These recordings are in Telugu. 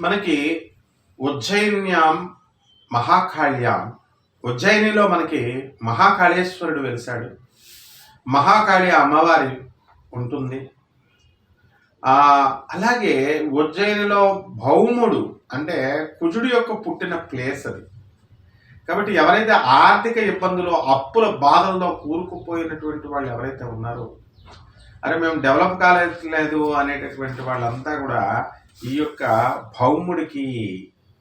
మనకి ఉజ్జయిన్యాం మహాకాళ్యాం. ఉజ్జయినిలో మనకి మహాకాళేశ్వరుడు వెలిశాడు. మహాకాళి అమ్మవారి ఉంటుంది. అలాగే ఉజ్జయినిలో భౌముడు అంటే కుజుడు యొక్క పుట్టిన ప్లేస్ అది. కాబట్టి ఎవరైతే ఆర్థిక ఇబ్బందులు అప్పుల బాధల్లో కూరుకుపోయినటువంటి వాళ్ళు ఎవరైతే ఉన్నారో అరే మేము డెవలప్ కాలేదు అనేటటువంటి వాళ్ళంతా కూడా ఈ యొక్క భౌముడికి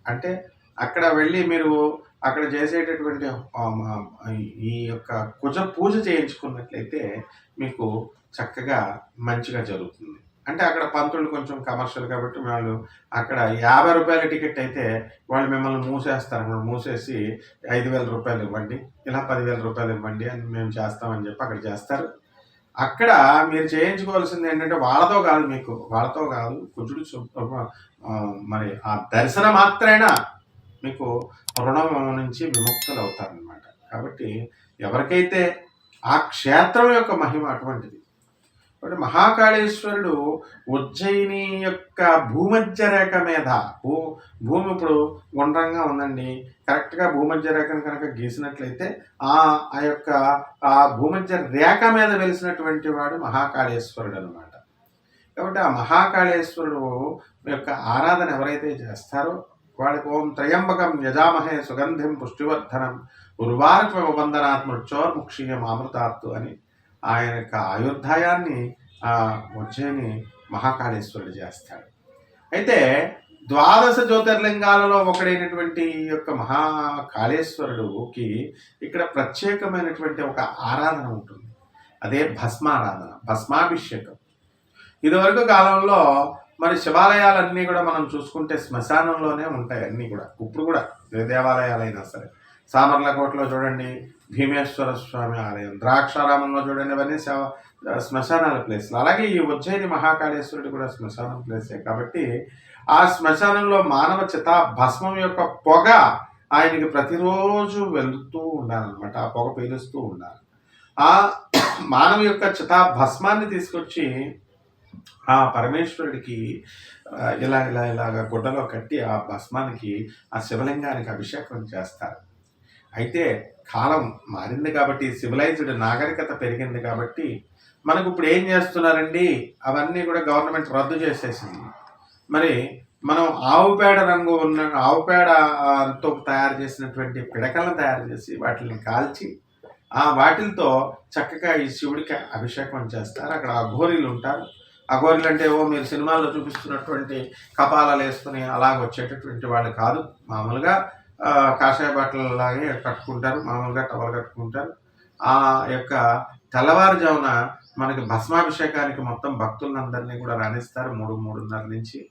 అంటే అక్కడ వెళ్ళి మీరు అక్కడ చేసేటటువంటి ఈ యొక్క కుజ పూజ చేయించుకున్నట్లయితే మీకు చక్కగా మంచిగా జరుగుతుంది. అంటే అక్కడ పంతులు కొంచెం కమర్షియల్ కాబట్టి వాళ్ళు అక్కడ యాభై రూపాయల టికెట్ అయితే వాళ్ళు మిమ్మల్ని మూసేస్తారు. మూసేసి ఐదు వేల రూపాయలు ఇవ్వండి ఇలా పదివేల రూపాయలు ఇవ్వండి అని మేము చేస్తామని చెప్పి అక్కడ చేస్తారు. అక్కడ మీరు చేయించుకోవాల్సింది ఏంటంటే వాళ్ళతో కాదు మీకు. వాళ్ళతో కాదు కుజుడు మరి ఆ దర్శన మాత్రమేనా? మీకు రుణం నుంచి విముక్తులు అవుతారనమాట కాబట్టి ఎవరికైతే ఆ క్షేత్రం యొక్క మహిమ అటువంటిది కాబట్టి మహాకాళేశ్వరుడు ఉజ్జయిని యొక్క భూమధ్య రేఖ మీద భూ భూమి ఇప్పుడు గుండ్రంగా ఉందండి. కరెక్ట్గా భూమధ్య రేఖను కనుక గీసినట్లయితే ఆ ఆ యొక్క ఆ భూమధ్య రేఖ మీద వెలిసినటువంటి వాడు మహాకాళేశ్వరుడు అనమాట కాబట్టి ఆ మహాకాళేశ్వరుడు యొక్క ఆరాధన ఎవరైతే చేస్తారో వాళ్ళకి ఓం త్రయంబకం యజామహే సుగంధిం పుష్టివర్ధనం ఉర్వారక వందనాత్ అమృతాత్తు అని ఆయన యొక్క ఆయుర్దాయాన్ని వచ్చేని మహాకాళేశ్వరుడు చేస్తాడు. అయితే ద్వాదశ జ్యోతిర్లింగాలలో ఒకడైనటువంటి ఈ యొక్క మహాకాళేశ్వరుడుకి ఇక్కడ ప్రత్యేకమైనటువంటి ఒక ఆరాధన ఉంటుంది. అదే భస్మారాధన భస్మాభిషేకం. ఇదివరకు కాలంలో మరి శివాలయాలన్నీ కూడా మనం చూసుకుంటే శ్మశానంలోనే ఉంటాయి అన్నీ కూడా. ఇప్పుడు కూడా ఏ దేవాలయాలైనా సరే. సామర్లకోటలో చూడండి భీమేశ్వర స్వామి ఆలయం ద్రాక్షారామంలో చూడండి అవన్నీ శ్మశానాల ప్లేస్లు. అలాగే ఈ ఉజ్జయిని మహాకాళేశ్వరుడు కూడా శ్మశానం ప్లేసే కాబట్టి ఆ శ్మశానంలో మానవ చిత భస్మం యొక్క పొగ ఆయనకి ప్రతిరోజు వెళుతూ ఉండాలన్నమాట. ఆ పొగ పీలుస్తూ ఉండాలి. ఆ మానవ యొక్క చితా భస్మాన్ని తీసుకొచ్చి ఆ పరమేశ్వరుడికి ఇలా ఇలా ఇలాగ గుడ్డలో కట్టి ఆ భస్మానికి ఆ శివలింగానికి అభిషేకం చేస్తారు. అయితే కాలం మారింది కాబట్టి సివిలైజ్డ్ నాగరికత పెరిగింది కాబట్టి మనకు ఇప్పుడు ఏం చేస్తున్నారండి? అవన్నీ కూడా గవర్నమెంట్ రద్దు చేసేసింది. మరి మనం ఆవు పేడ రంగు ఉన్న ఆవు పేడతో తయారు చేసినటువంటి పిడకలను తయారు చేసి వాటిని కాల్చి ఆ వాటిలతో చక్కగా ఈ శివుడికి అభిషేకం చేస్తారు. అక్కడ అఘోరీలు ఉంటారు. అఘోరీలు అంటే ఏవో మీరు సినిమాల్లో చూపిస్తున్నటువంటి కపాలాలు వేసుకుని అలాగ వచ్చేటటువంటి వాళ్ళు కాదు. మామూలుగా కాషాయ బట్టలలాగే కట్టుకుంటారు మామూలుగా టవల్ కట్టుకుంటారు. ఆ యొక్క తెల్లవారుజామున మనకి భస్మాభిషేకానికి మొత్తం భక్తులందరినీ కూడా రాణిస్తారు మూడు మూడున్నర నుంచి.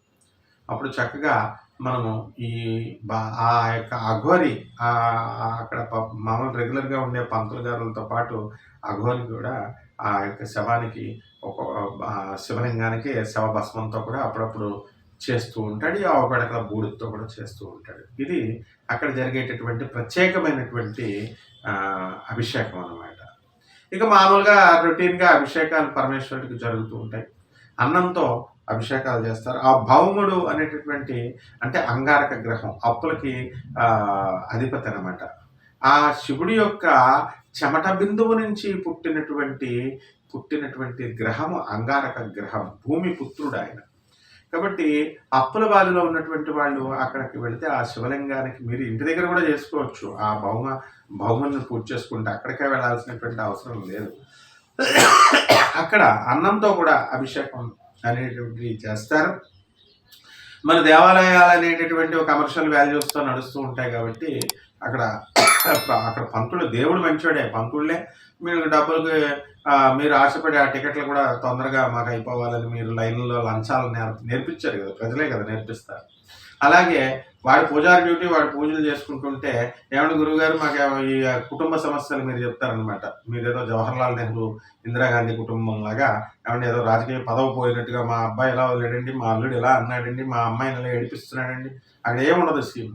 అప్పుడు చక్కగా మనము ఈ బా- ఆ యొక్క అఘోరి అక్కడ మామూలు రెగ్యులర్గా ఉండే పంతులు గారులతో పాటు అఘోరి కూడా ఆ యొక్క శవానికి ఒక శివలింగానికి శవ భస్మంతో కూడా అప్పుడప్పుడు చేస్తూ ఉంటాడు. ఈ ఆవు పెడకల కూడా చేస్తూ ఉంటాడు. ఇది అక్కడ జరిగేటటువంటి ప్రత్యేకమైనటువంటి అభిషేకం అన్నమాట. ఇక మామూలుగా రొటీన్గా అభిషేకాలు పరమేశ్వరుడికి జరుగుతూ ఉంటాయి. అన్నంతో అభిషేకాలు చేస్తారు. ఆ భౌముడు అనేటటువంటి అంటే అంగారక గ్రహం అప్పులకి అధిపతి అనమాట ఆ శివుడి యొక్క చెమట బిందువు నుంచి పుట్టినటువంటి పుట్టినటువంటి గ్రహము అంగారక గ్రహం భూమి పుత్రుడు ఆయన. కాబట్టి అప్పుల బాధలో ఉన్నటువంటి వాళ్ళు అక్కడికి వెళితే ఆ శివలింగానికి మీరు ఇంటి దగ్గర కూడా చేసుకోవచ్చు. ఆ భౌమ భౌముని పూజ చేసుకుంటే అక్కడికే వెళ్ళాల్సినటువంటి అవసరం లేదు. అక్కడ అన్నంతో కూడా అభిషేకం అనేటువంటివి చేస్తారు. మన దేవాలయాలు అనేటటువంటి ఒక కమర్షియల్ వాల్యూస్తో నడుస్తూ ఉంటాయి కాబట్టి అక్కడ అక్కడ పంతులు దేవుడు మంచోడే. పంతుళ్ళే మీరు డబ్బులకి మీరు ఆశపడి ఆ టికెట్లు కూడా తొందరగా మాకు అయిపోవాలని మీరు లైన్లో లంచాలు నేర్ప నేర్పించారు కదా ప్రజలే కదా నేర్పిస్తారు. అలాగే వాడి పూజారి డ్యూటీ వాడు పూజలు చేసుకుంటుంటే ఏమంటే గురువుగారు మాకు ఈ కుటుంబ సమస్యలు మీరు చెప్తారనమాట మీరేదో జవహర్లాల్ నెహ్రూ ఇందిరాగాంధీ కుటుంబం లాగా ఏమంటే ఏదో రాజకీయ పదవి పోయినట్టుగా మా అబ్బాయి ఎలా వదిలేడండి మా అల్లుడు ఎలా అన్నాడండి మా అమ్మాయిని ఎలా ఏడిపిస్తున్నాడండి అక్కడ ఏముండదు స్కీమ్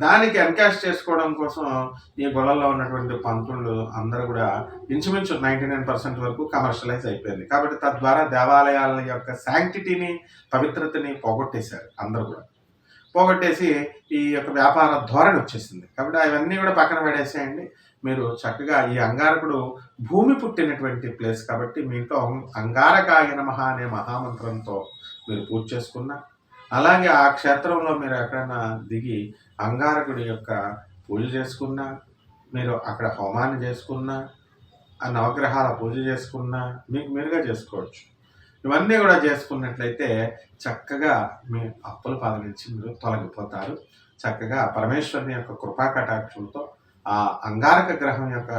దానికి ఎన్కాష్ చేసుకోవడం కోసం ఈ గొడవల్లో ఉన్నటువంటి పంతులు అందరూ కూడా ఇంచుమించు నైంటీ నైన్ పర్సెంట్ వరకు కమర్షియలైజ్ అయిపోయింది. కాబట్టి తద్వారా దేవాలయాల యొక్క శాంక్టిటీని పవిత్రతని పోగొట్టేశారు అందరూ కూడా. పోగొట్టేసి ఈ యొక్క వ్యాపార ధోరణి వచ్చేసింది. కాబట్టి అవన్నీ కూడా పక్కన పడేసేయండి. మీరు చక్కగా ఈ అంగారకుడు భూమి పుట్టినటువంటి ప్లేస్ కాబట్టి మీ ఇంట్లో అంగారకాయ నమః అనే మహామంత్రంతో మీరు పూజ చేసుకున్నా అలాగే ఆ క్షేత్రంలో మీరు ఎక్కడైనా దిగి అంగారకుడి యొక్క పూజ చేసుకున్నా మీరు అక్కడ హోమాన్ని చేసుకున్నా ఆ నవగ్రహాల పూజ చేసుకున్నా మీకు మీరుగా చేసుకోవచ్చు. ఇవన్నీ కూడా చేసుకున్నట్లయితే చక్కగా మీ అప్పుల బాధ నుంచి మీరు తొలగిపోతారు. చక్కగా పరమేశ్వరుని యొక్క కృపా కటాక్షంతో ఆ అంగారక గ్రహం యొక్క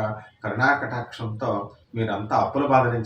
కరుణా కటాక్షంతో మీరంతా అప్పుల బాధ నుంచి